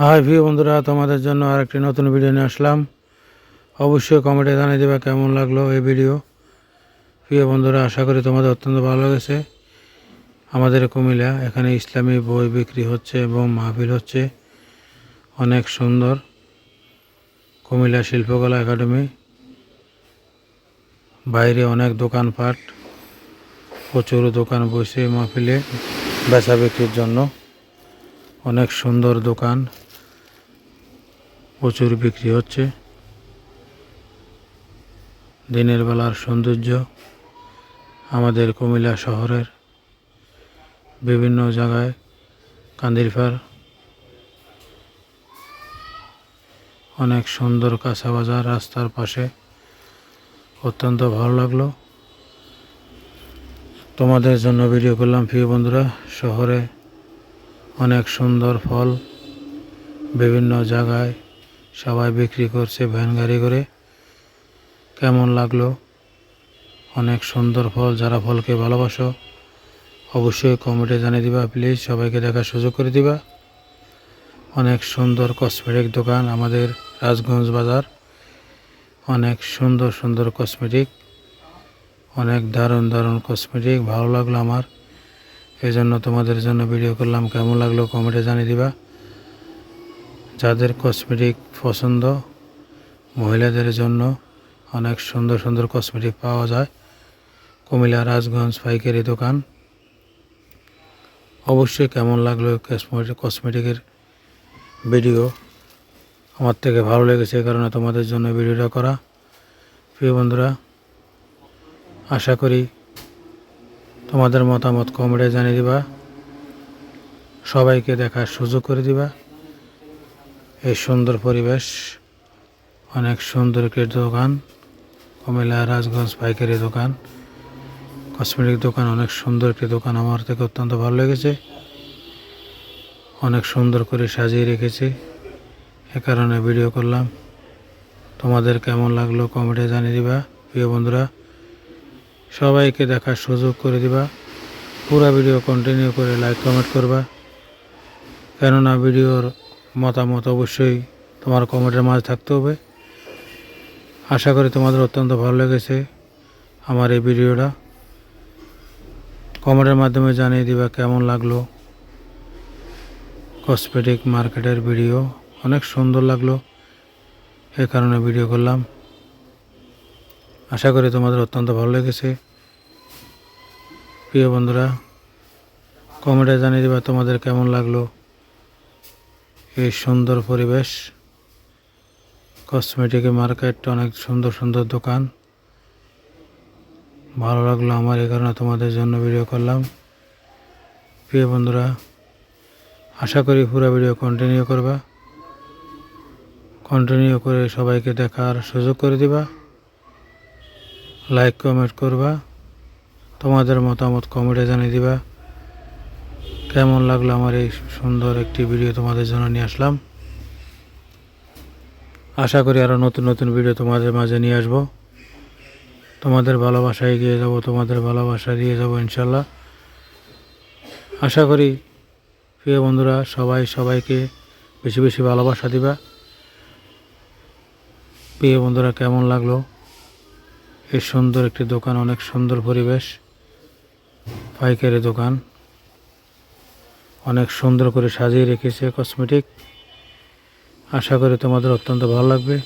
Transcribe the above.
High প্রিয় বন্ধুরা, তোমাদের জন্য আরেকটি নতুন ভিডিও নিয়ে আসলাম। অবশ্যই কমেন্টে জানিয়ে দেবে কেমন লাগল এই ভিডিও প্রিয় বন্ধুরা, আশা করি তোমাদের অত্যন্ত ভালো লেগেছে। আমাদের কুমিল্লা, এখানে ইসলামী বই বিক্রি হচ্ছে এবং মাহফিল হচ্ছে। অনেক সুন্দর কুমিল্লা শিল্পকলা একাডেমি। বাইরে অনেক দোকানপাট, প্রচুর দোকান বসে মাহফিলে বেচা বিক্রির জন্য। অনেক সুন্দর দোকান। প্রচুর বিক্রি হচ্ছে। দিনের বেলার সৌন্দর্য আমাদের কুমিল্লা শহরের বিভিন্ন জায়গায় কান্দিরফার অনেক সুন্দর কাঁচা বাজার রাস্তার পাশে অত্যন্ত ভালো লাগল। তোমাদের জন্য ভিডিও করলাম। প্রিয় বন্ধুরা, শহরে অনেক সুন্দর ফল, বিভিন্ন জায়গায় সবাই বিক্রি করছে, ভ্যান গাড়ি করে। কেমন লাগল? অনেক সুন্দর ফল, যারা ফলকে ভালোবাসো, অবশ্যই কমেন্টে জানিয়ে দিবা। প্লিজ সবাইকে দেখার সুযোগ করে দিবা। অনেক সুন্দর কসমেটিক দোকান আমাদের রাজগঞ্জ বাজার। অনেক সুন্দর সুন্দর কসমেটিক অনেক দারুণ দারুণ কসমেটিক ভালো লাগল আমার। এই জন্য তোমাদের জন্য ভিডিও করলাম। কেমন লাগল কমেন্টে জানিয়ে দিবা। যাদের কসমেটিক পছন্দ, মহিলাদের জন্য অনেক সুন্দর সুন্দর কসমেটিক পাওয়া যায়। কুমিল্লা রাজগঞ্জ পাইকারি দোকান। অবশ্যই কেমন লাগল কসমেটিক কসমেটিকের ভিডিও আমার থেকে ভালো লেগেছে কারণে তোমাদের জন্য ভিডিওটা করা। প্রিয় বন্ধুরা, আশা করি তোমাদের মতামত কমেন্টে জানিয়ে দিবা। সবাইকে দেখার সুযোগ করে দিবা। এই সুন্দর পরিবেশ, অনেক সুন্দর একটি দোকান, কুমিল্লা রাজগঞ্জ পাইকারি দোকান, কসমেটিক দোকান, অনেক সুন্দর একটি দোকান আমার থেকে অত্যন্ত ভালো লেগেছে। অনেক সুন্দর করে সাজিয়ে রেখেছে, এ কারণে ভিডিও করলাম। তোমাদের কেমন লাগল কমেন্টে জানিয়ে দিবা, প্রিয় বন্ধুরা। সবাইকে দেখার সুযোগ করে দিবা, পুরো ভিডিও কন্টিনিউ করে লাইক কমেন্ট করবা। কেননা ভিডিওর মতামত অবশ্যই তোমার কমেন্টের মাঝে থাকতে হবে। আশা করি তোমাদের অত্যন্ত ভালো লেগেছে আমার এই ভিডিওটা। কমেন্টের মাধ্যমে জানিয়ে দিবা কেমন লাগল। কসমেটিক মার্কেটের ভিডিও অনেক সুন্দর লাগল। এই কারণে ভিডিও করলাম। আশা করি তোমাদের অত্যন্ত ভালো লেগেছে। প্রিয় বন্ধুরা, কমেন্টে জানিয়ে দেবা তোমাদের কেমন লাগল। এই সুন্দর পরিবেশ। কসমেটিক মার্কেট অনেক সুন্দর সুন্দর দোকান। ভালো লাগল আমার এই কারণে তোমাদের জন্য ভিডিও করলাম। প্রিয় বন্ধুরা, আশা করি পুরো ভিডিও কন্টিনিউ করবা। কন্টিনিউ করে সবাইকে দেখার সুযোগ করে দিবা। লাইক কমেন্ট করবা। তোমাদের মতামত কমেন্টে জানিয়ে দিবা। কেমন লাগল আমার এই সুন্দর একটি ভিডিও তোমাদের জন্য নিয়ে আসলাম? আশা করি আরও নতুন নতুন ভিডিও তোমাদের মাঝে নিয়ে আসব। তোমাদের ভালোবাসা এগিয়ে যাব, তোমাদের ভালোবাসা দিয়ে যাব ইনশাল্লাহ আশা করি প্রিয় বন্ধুরা, সবাই সবাইকে বেশি বেশি ভালোবাসা দিবা। প্রিয় বন্ধুরা, কেমন লাগল? এই সুন্দর একটি দোকান, অনেক সুন্দর পরিবেশ। পাইকারি দোকান। অনেক সুন্দর করে সাজিয়ে রেখেছে কসমেটিক আশা করি তোমাদের অত্যন্ত ভালো লাগবে।